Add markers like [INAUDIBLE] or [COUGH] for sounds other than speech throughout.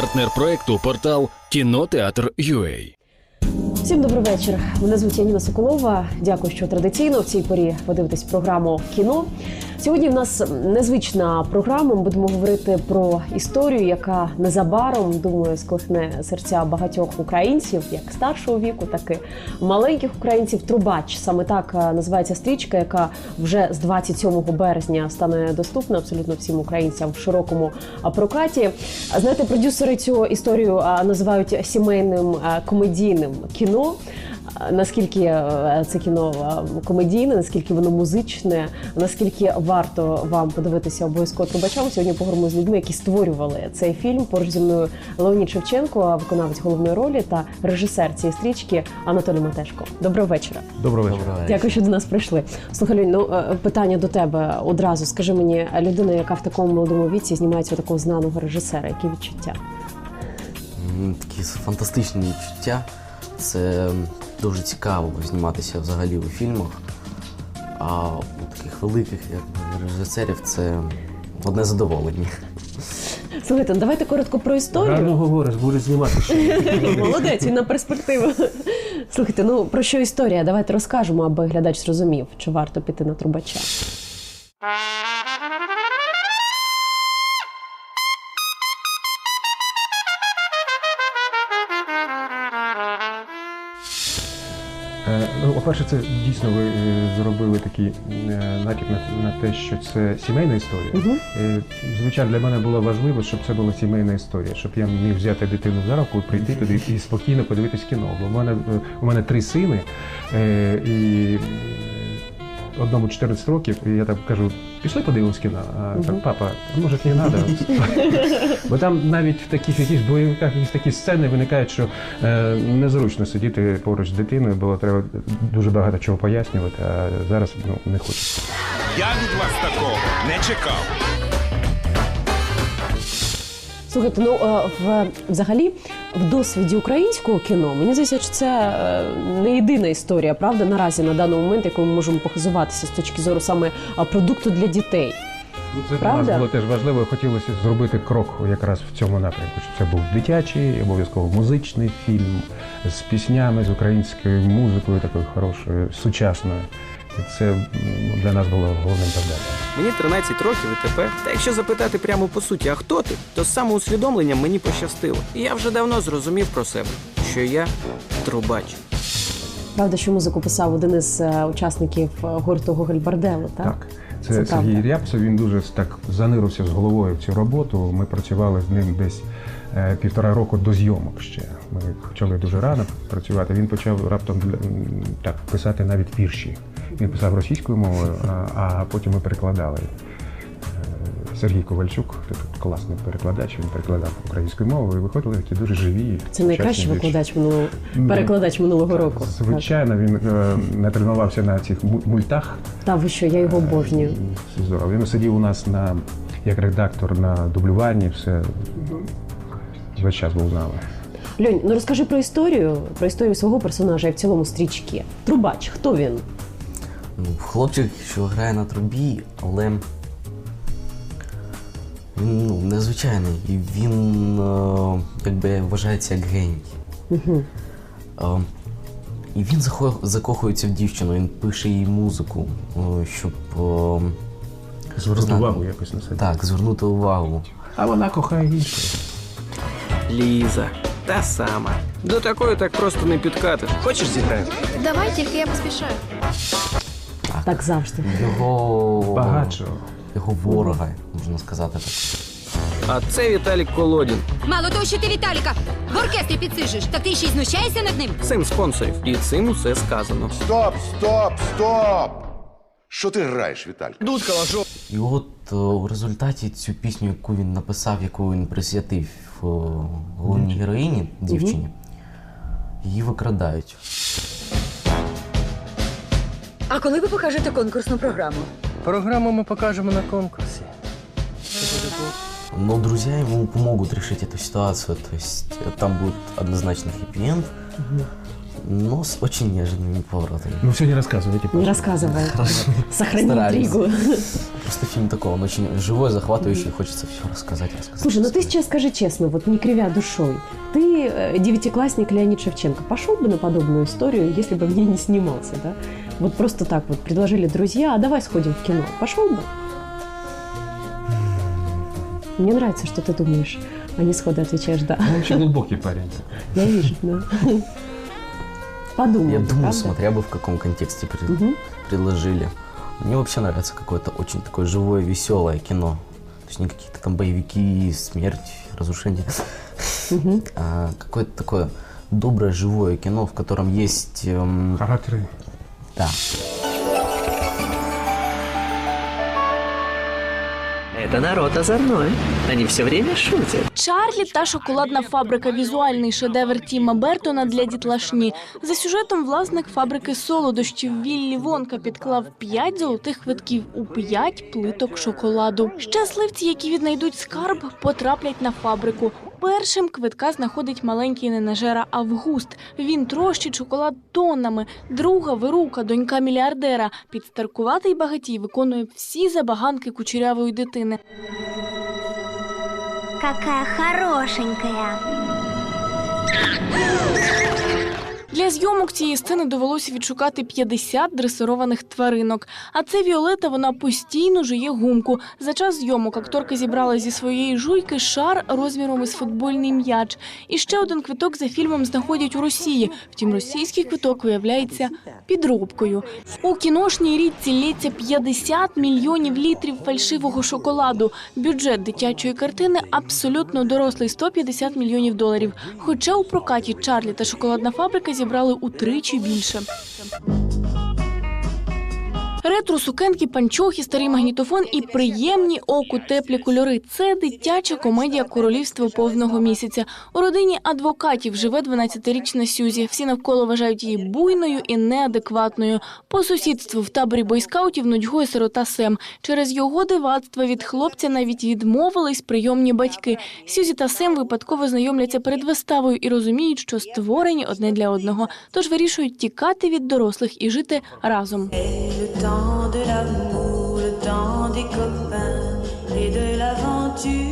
партнер проекту портал Кінотеатр.UA. Всім добрий вечір. Мене звуть Яніна Соколова. Дякую, що традиційно в цій порі подивитесь дивитесь програму кіно. Сьогодні в нас незвична програма. Ми будемо говорити про історію, яка незабаром думаю сколихне серця багатьох українців, як старшого віку, так і маленьких українців. Трубач саме так е, називається стрічка, яка вже з 27 березня стане доступна абсолютно всім українцям в широкому прокаті. Знаєте, продюсери цю історію називають сімейним комедійним кіно. Наскільки е, це кіно е, комедійне, наскільки воно музичне, наскільки варто вам подивитися обов'язково трубачам. Сьогодні поговоримо з людьми, які створювали цей фільм. Поруч зі мною Леонід Шевченко, виконавець головної ролі та режисер цієї стрічки Анатолій Матешко. Доброго вечора. Доброго вечора. Дякую, що до нас прийшли. Слухай, Льонь, ну е, питання до тебе одразу. Скажи мені, людина, яка в такому молодому віці знімається у такого знаного режисера, які відчуття? Такі фантастичні відчуття. Це дуже цікаво зніматися взагалі у фільмах. А у таких великих як режисерів це одне задоволення. Слухайте, ну давайте коротко про історію. Гарно говориш, будеш знімати ще. [LAUGHS] Молодець, і на перспективу. Слухайте, ну про що історія? Давайте розкажемо, аби глядач зрозумів, чи варто піти на трубача. Ну, по-перше, це дійсно ви е, зробили такий е, натяк на, на те, що це сімейна історія. Е, Звичайно, для мене було важливо, щоб це була сімейна історія, щоб я міг взяти дитину за руку, прийти туди і спокійно подивитись кіно. Бо в мене, е, у мене три сини, е, і е, одному 14 років, і я так кажу, пішли подивимось кіно. А так, папа, може не треба. [LAUGHS] Бо там навіть в таких якісь бойовиках якісь такі сцени виникають, що е, незручно сидіти поруч з дитиною, бо треба дуже багато чого пояснювати, а зараз ну, не хочу. Я від вас такого не чекав. Слухайте, ну е, в взагалі в досвіді українського кіно мені здається, що це е, не єдина історія, правда, наразі на даний момент, яку ми можемо похизуватися з точки зору саме продукту для дітей. Ну, Це для нас було теж важливо. Хотілося зробити крок якраз в цьому напрямку. Щоб це був дитячий, обов'язково музичний фільм з піснями, з українською музикою, такою хорошою, сучасною. І це для нас було головним завданням. Мені 13 років і тепер. Та якщо запитати прямо по суті, а хто ти, то з самоусвідомленням мені пощастило. І я вже давно зрозумів про себе, що я трубач. Правда, що музику писав один із е, учасників е, гурту Гоголь Бардело, так? Так, це, Це Сергій правда. Рябцев. Він дуже так занирився з головою в цю роботу. Ми працювали з ним десь е, півтора року до зйомок ще. Ми почали дуже рано працювати. Він почав раптом для- так писати навіть вірші. Він писав російською мовою, а, а потім ми перекладали. Е, Сергій Ковальчук, класний перекладач, він перекладав українською мовою і виходили такі дуже живі. Це найкращий викладач минулого Ну, перекладач минулого року. Звичайно, він е, натренувався на цих мультах. Та ви що, я його обожнюю. Здорово. Він сидів у нас на як редактор на дублюванні, все весь час був з нами. Льонь, ну розкажи про історію, про історію свого персонажа і в цілому стрічки. Трубач, хто він? Ну, Хлопчик, що грає на трубі, але він ну, незвичайний. І він е, якби вважається як геній. Угу. Е, і він закохується в дівчину, він пише їй музику, е, щоб е, Звернути увагу якось на себе. так, звернути увагу. А вона кохає іншого. Ліза, та сама. До такої так просто не підкатиш. Хочеш зіграємо? Давай, тільки я поспішаю. Так завжди. Його Багатшого. його ворога, можна сказати так. А це Віталік Колодін, Мало того, що ти Віталіка в оркестрі підсижиш, так ти ще й знущаєшся над ним. син спонсорів. І цим усе сказано. Стоп, стоп, стоп! Що ти граєш, Віталь? І от е, у результаті цю пісню, яку він написав, яку він присвятив е, головній героїні, дівчині, її викрадають. А коли ви покажете конкурсну програму? Программу мы покажем на конкурсе. Но друзья ему помогут решить эту ситуацию. То есть э, там будет однозначно хэппи-энд. но с очень неожиданными поворотами. Ну все, не рассказывайте. Не рассказывай. Сохрани Старались. интригу. Просто фильм такой, он очень живой, захватывающий, хочется все рассказать, рассказать. Слушай, ну ты рассказать. сейчас скажи честно, вот не кривя душой, ты э, девятиклассник Леонид Шевченко, пошел бы на подобную историю, если бы мне не снимался, да? Вот просто так вот предложили друзья, а давай сходим в кино. Пошел бы? Мне нравится, что ты думаешь, а не сходу отвечаешь «да». Он очень глубокий парень. Я вижу, да. Подумай, Я думаю, смотря бы в каком контексте предложили. Мне вообще нравится какое-то очень такое живое, веселое кино. То есть не какие-то там боевики, смерть, разрушение. А какое-то такое доброе, живое кино, в котором есть... эм, Характеры. Да, Это народ озорной. Они все время шутят. Чарлі та шоколадна фабрика візуальний шедевр Тіма Бертона для дітлашні. За сюжетом власник фабрики солодощів Віллі Вонка підклав 5 золотих квитків у 5 плиток шоколаду. Щасливці, які віднайдуть скарб, потраплять на фабрику. Першим квитка знаходить маленький ненажера Август. Він трощить шоколад тоннами. Друга вирука, донька мільярдера. Підстаркуватий багатій виконує всі забаганки кучерявої дитини. Какая хорошенькая. Для зйомок цієї сцени довелося відшукати 50 дресированих тваринок. А це Віолета, вона постійно жує гумку. За час зйомок акторка зібрала зі своєї жуйки шар розміром із футбольний м'яч. І ще один квиток за фільмом знаходять у Росії. Втім, російський квиток виявляється підробкою. У кіношній річці лється 50 мільйонів літрів фальшивого шоколаду. Бюджет дитячої картини абсолютно дорослий 150 мільйонів доларів. Хоча у прокаті Чарлі та шоколадна фабрика зібрали утричі більше. Ретро сукенки, панчохи, старий магнітофон і приємні оку теплі кольори. Це дитяча комедія Королівство повного місяця. У родині адвокатів живе 12-річна Сюзі. Всі навколо вважають її буйною і неадекватною. По сусідству в таборі бойскаутів нудьгує сирота Сем. Через його дивацтво від хлопця навіть відмовились прийомні батьки. Сюзі та Сем випадково знайомляться перед виставою і розуміють, що створені одне для одного. Тож вирішують тікати від дорослих і жити разом. temps de l'amour, le temps des copains.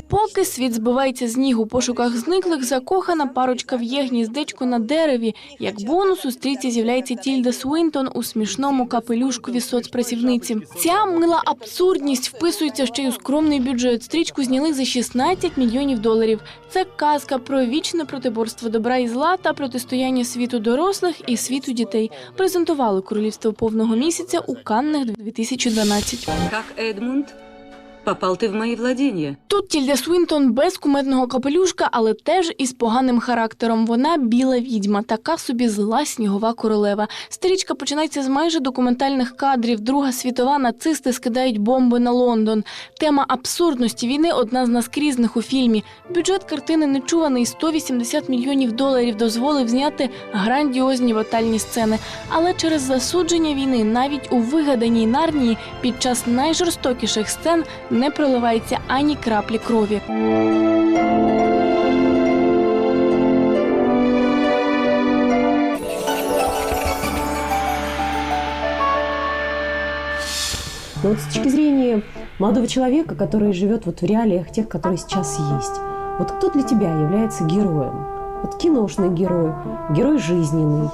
Поки світ збивається з ніг у пошуках зниклих, закохана парочка в'є гніздечко на дереві. Як бонус у стрічці з'являється Тільда Свинтон у смішному капелюшкові соцпрацівниці. Ця мила абсурдність вписується ще й у скромний бюджет. Стрічку зняли за 16 мільйонів доларів. Це казка про вічне протиборство добра і зла та протистояння світу дорослих і світу дітей. Презентували королівство повного місяця у Каннах 2012. Как Эдмунд? Попал ты в мои владения. Тут Тільда Свінтон без кумедного капелюшка, але теж із поганим характером. Вона біла відьма, така собі зла снігова королева. Стрічка починається з майже документальних кадрів. Друга світова нацисти скидають бомби на Лондон. Тема абсурдності війни одна з наскрізних у фільмі. Бюджет картини нечуваний 180 мільйонів доларів дозволив зняти грандіозні батальні сцени. Але через засудження війни навіть у вигаданій нарнії під час найжорстокіших сцен не проливається ані краплі крові. Но вот с точки зрения молодого человека, который живет вот в реалиях тех, которые сейчас есть, вот кто для тебя является героем? Вот киношный герой, герой жизненный.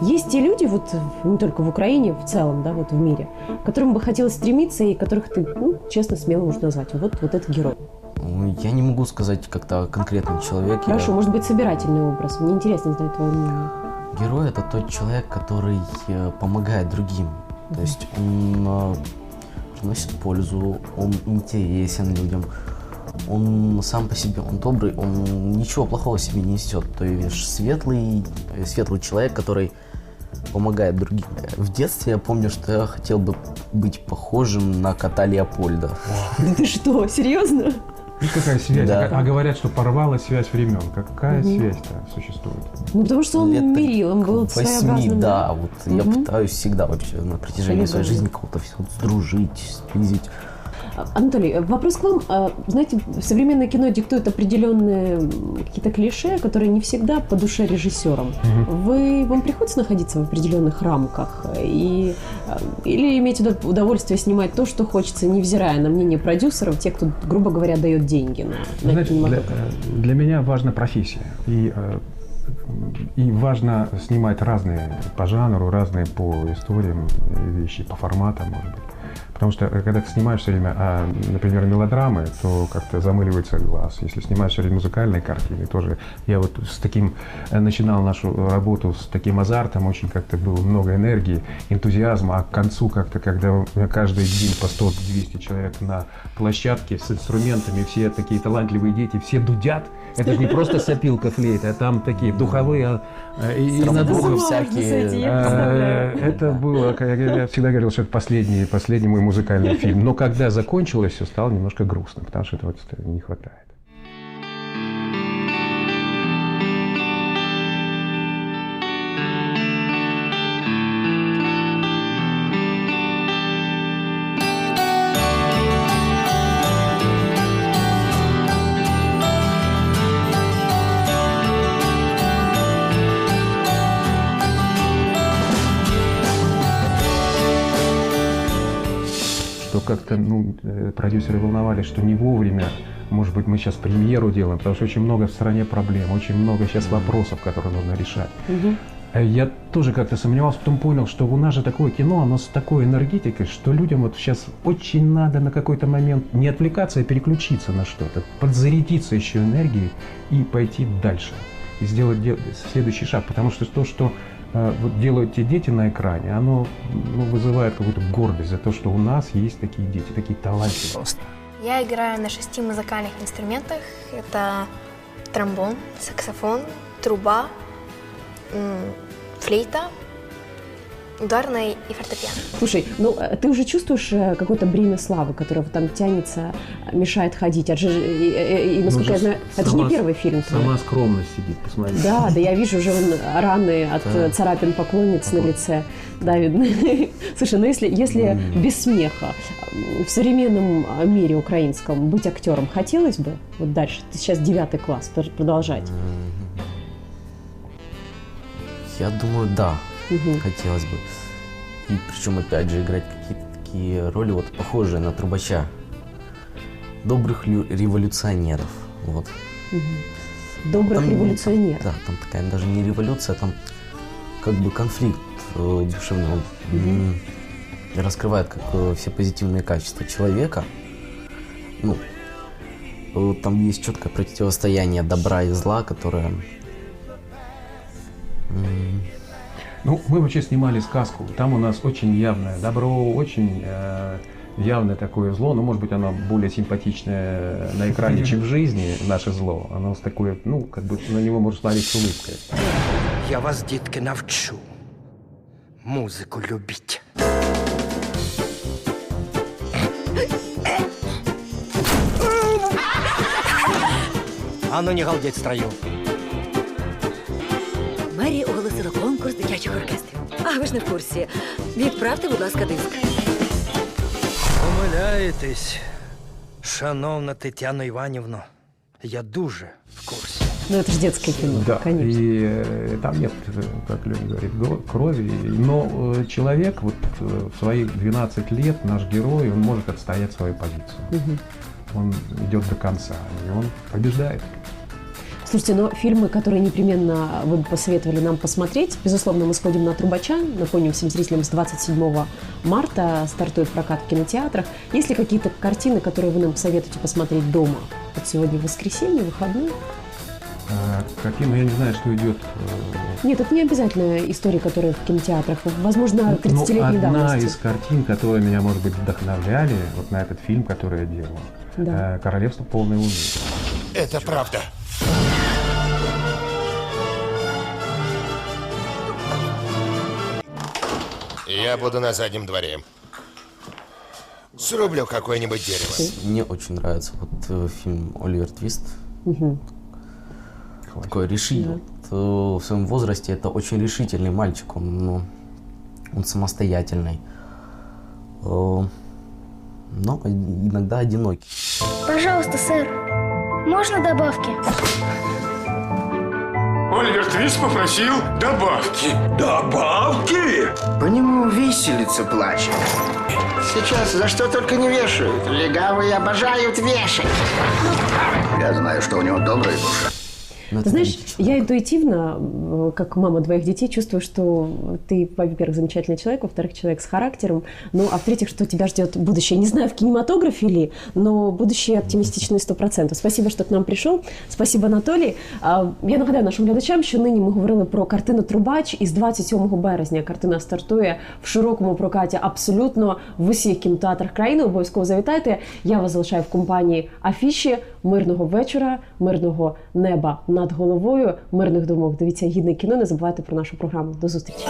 есть те люди, вот не только в Украине, в целом, да, вот в мире, к которым бы хотелось стремиться и которых ты, ну, честно, смело можешь назвать. Вот, вот это герой. Ну, Я не могу сказать как-то о конкретном человеке. Хорошо, может быть, собирательный образ. Мне интересно знать твое мнение. Герой это тот человек, который э, помогает другим. То есть он э, приносит пользу, он интересен людям, он сам по себе, он добрый, он ничего плохого себе не несет. То есть светлый, э, светлый человек, который помогает другим. В детстве я помню, что я хотел бы быть похожим на кота Леопольда. Да [LAUGHS] ты что, серьезно? Видишь, какая связь? Да. А, а говорят, что порвалась связь времен. Какая Мгм. связь-то существует? Ну, потому что он Лет мерил, он был к восьми, своеобразным. да. Вот я Мгм. пытаюсь всегда вообще на протяжении своей По-любому. жизни кого-то всё сдружить, сблизить. Анатолий, вопрос к вам. А, Знаете, современное кино диктует определенные какие-то клише, которые не всегда по душе режиссерам. Вы, вам приходится находиться в определенных рамках и, а, или иметь удов- удовольствие снимать то, что хочется, невзирая на мнение продюсеров, тех, кто, грубо говоря, дает деньги на, на Знаете, для, э, для меня важна профессия. И, э, и важно снимать разные по жанру, разные по историям э, вещи, по форматам, может быть. Потому что э, когда ты снимаешь все время, а, например, мелодрамы, то как-то замыливается глаз. Если снимаешь все время музыкальные картины, тоже. Я вот с таким э, начинал нашу работу с таким азартом, очень как-то было много энергии, энтузиазма, а к концу как-то, когда каждый день по 100-200 человек на площадке с инструментами, все такие талантливые дети, все дудят, это же не просто сопилка флейта, а там такие духовые э, и, Там надувы всякие. Э, Это было, я всегда говорил, что это последний, последний мой музыкальный фильм. Но когда закончилось, все стало немножко грустно, потому что этого не хватает. Продюсеры волновались, что не вовремя, может быть, мы сейчас премьеру делаем, потому что очень много в стране проблем, очень много сейчас вопросов, которые нужно решать. Э, Я тоже как-то сомневался, потом понял, что у нас же такое кино, оно с такой энергетикой, что людям вот сейчас очень надо на какой-то момент не отвлекаться, а переключиться на что-то, подзарядиться еще энергией и пойти дальше. И сделать де- следующий шаг. Потому что то, что вот делают те дети на экране, оно ну, вызывает какую-то гордость за то, что у нас есть такие дети, такие талантливые. Я играю на шести музыкальных инструментах. Это тромбон, саксофон, труба, флейта, ударная и фортепиано. Слушай, ну э, ты уже чувствуешь э, какое-то бремя славы, которое вот там тянется, э, мешает ходить? Это же, и, и- и, насколько Ну, я знаю, это же не сама- первый фильм твой. Сама скромность сидит, посмотри. Да, да, я вижу уже раны от Да. э, царапин поклонниц на лице. Да, видно. [LAUGHS] Слушай, ну если, если без смеха в современном э, мире украинском быть актером хотелось бы? Вот дальше, ты сейчас девятый класс, пр- продолжать. Я думаю, да, Мгм. хотелось бы. И причем, опять же, играть какие-то такие роли, вот похожие на трубача. Добрых лю- революционеров. Вот. Мгм. Добрых Там, революционеров. Да, там такая даже не революция, там как бы конфликт э, душевный. Он м, раскрывает как э, все позитивные качества человека. Ну, э, там есть четкое противостояние добра и зла, которое... Ну, мы вообще снимали сказку. Там у нас очень явное добро, очень э, явное такое зло. Ну, может быть, оно более симпатичное на экране, чем в жизни, наше зло. Оно с такое, ну, как бы на него можно смотреть с улыбкой. Я вас, дітки, навчу музику любіть. А ну не галдеть строю Мерія оголосила конкурс дитячих оркестрів. А ви ж не в курсі. Відправте, будь ласка, диск. Помиляєтесь, шановна Тетяно Іванівно. Я дуже в курсі. Ну это же детское кино, Да, конечно. и э, там нет, э, как Лёня говорит, гро- крови. Но э, человек вот э, в свои 12 лет, наш герой, он может отстоять свою позицию. Мгм. Он идет до конца, и он побеждает. Слушайте, но фильмы, которые непременно вы бы посоветовали нам посмотреть, безусловно, мы сходим на «Трубача». Напомним всем зрителям, с 27 марта стартует прокат в кинотеатрах. Есть ли какие-то картины, которые вы нам посоветуете посмотреть дома? Вот сегодня воскресенье, выходной. Э, Какие, ну я не знаю, что идет. э, Нет, это не обязательно истории, которые в кинотеатрах. Возможно, Ну, 30-летней одна давности. из картин, которые меня, может быть, вдохновляли вот на этот фильм, который я делал, Да. э, «Королевство полной луны». Это правда. Я буду на заднем дворе. Срублю какое-нибудь дерево. Мне очень нравится вот э, фильм Оливер Твист. Мгм. Такой решительный. Вот, э, В своем возрасте это очень решительный мальчик. Он, ну, он самостоятельный. Э, но иногда одинокий. Пожалуйста, сэр, можно добавки? Оливер Твист попросил добавки. Добавки? По нему виселица плачет. Сейчас за что только не вешают. Легавые обожают вешать. Я знаю, что у него добрая душа. Ты знаешь, я интуитивно, э, как мама двоих детей, чувствую, что ты, во-первых, замечательный человек, во-вторых, человек с характером, ну, а в-третьих, что тебя ждет будущее. Не знаю, в кинематографе ли, но будущее оптимістичне 100%. Спасибо, що к нам прийшов. Спасибо, Анатолій. А, Я нагадаю нашим глядачам, що нині ми говорили про картину Трубач. І з 27 березня картина стартує в широкому прокаті абсолютно в усіх кінотеатрах країни. Обов'язково завітайте. Я вас залишаю в компанії Афіші. Мирного вечора, мирного неба над головою, мирних думок. Дивіться гідне кіно. Не забувайте про нашу програму. До зустрічі.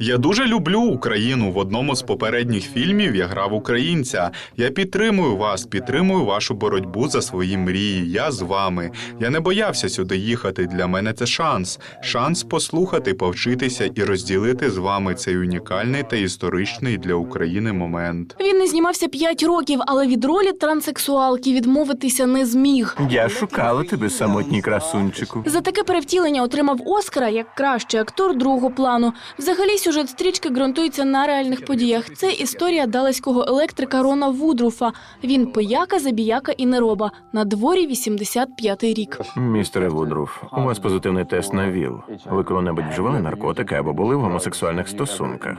Я дуже люблю Україну. В одному з попередніх фільмів я грав українця. Я підтримую вас, підтримую вашу боротьбу за свої мрії. Я з вами. Я не боявся сюди їхати. Для мене це шанс. Шанс послухати, повчитися і розділити з вами цей унікальний та історичний для України момент. Він не знімався 5 років, але від ролі транссексуалки відмовитися не зміг. Я шукала тебе, самотній красунчику. За таке перевтілення отримав Оскара як кращий актор другого плану. Взагалі, сюжет стрічки ґрунтується на реальних подіях. Це історія далеського електрика Рона Вудруфа. Він пияка, забіяка і нероба. На дворі 85-й рік. Містере Вудруф, у вас позитивний тест на ВІЛ. Ви коли-небудь вживали наркотики або були в гомосексуальних стосунках?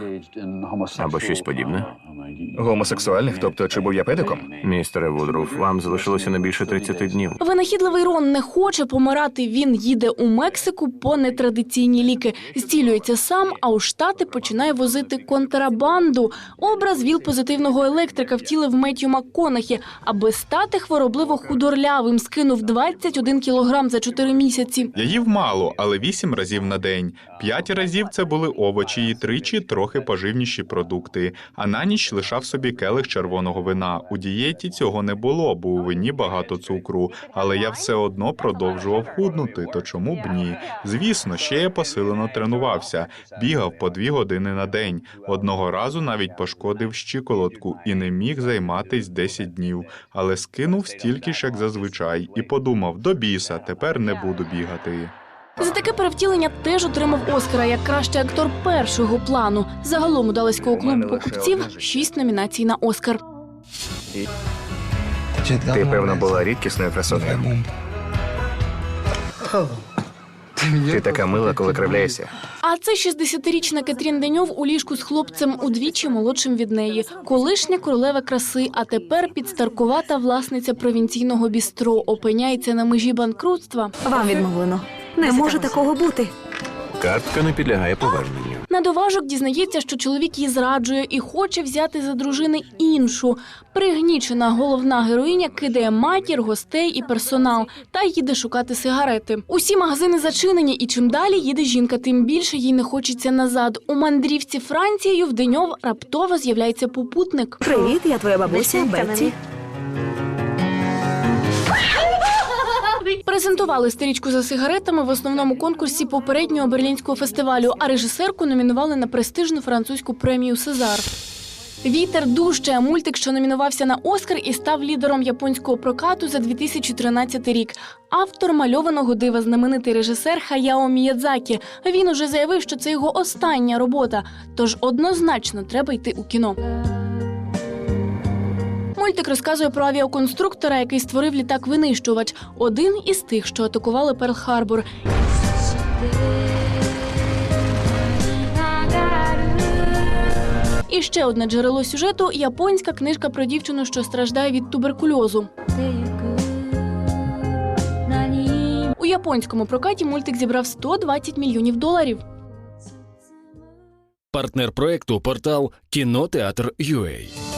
Або щось подібне? Гомосексуальних, тобто чи був я педиком? Містере Вудруф, вам залишилося не більше 30 днів. Винахідливий Рон не хоче помирати. Він їде у Мексику по нетрадиційні ліки. Зцілюється сам, а у штати починає возити контрабанду. Образ віл позитивного електрика втілив Меттью МакКонахі, аби стати хворобливо худорлявим. Скинув 21 кілограм за 4 місяці. Я їв мало, але вісім разів на день. П'ять разів це були овочі і тричі трохи поживніші продукти. А на ніч лишав собі келих червоного вина. У дієті цього не було, бо у вині багато цукру. Але я все одно продовжував худнути. То чому б ні? Звісно, ще я посилено тренувався, бігав по дві години на день. Одного разу навіть пошкодив щиколотку і не міг займатись 10 днів, але скинув стільки ж, як зазвичай, і подумав: до біса, тепер не буду бігати. За таке перевтілення теж отримав Оскара як кращий актор першого плану. Загалом у Далеського клубу покупців шість номінацій на Оскар. Ти, певно, була рідкісною красотою. Ти така мила, коли кривляєшся. А це 60-річна Кетрін Деньов у ліжку з хлопцем удвічі молодшим від неї. Колишня королева краси, а тепер підстаркувата власниця провінційного бістро опиняється на межі банкрутства. Вам відмовлено. Не може такого бути. Картка не підлягає поверненню. На доважок дізнається, що чоловік її зраджує і хоче взяти за дружини іншу. Пригнічена головна героїня кидає матір, гостей і персонал та їде шукати сигарети. Усі магазини зачинені, і чим далі їде жінка, тим більше їй не хочеться назад. У мандрівці Францією в Деньов раптово з'являється попутник. Привіт, я твоя бабуся Бетті. Презентували стрічку за сигаретами в основному конкурсі попереднього берлінського фестивалю, а режисерку номінували на престижну французьку премію Сезар. Вітер дужче мультик, що номінувався на Оскар і став лідером японського прокату за 2013 рік. Автор мальованого дива, знаменитий режисер Хаяо Міядзакі. Він уже заявив, що це його остання робота. Тож однозначно треба йти у кіно. Мультик розказує про авіаконструктора, який створив літак-винищувач, один із тих, що атакували Перл-Харбор. І ще одне джерело сюжету японська книжка про дівчину, що страждає від туберкульозу. У японському прокаті мультик зібрав 120 мільйонів доларів. Партнер проекту портал кінотеатр.ua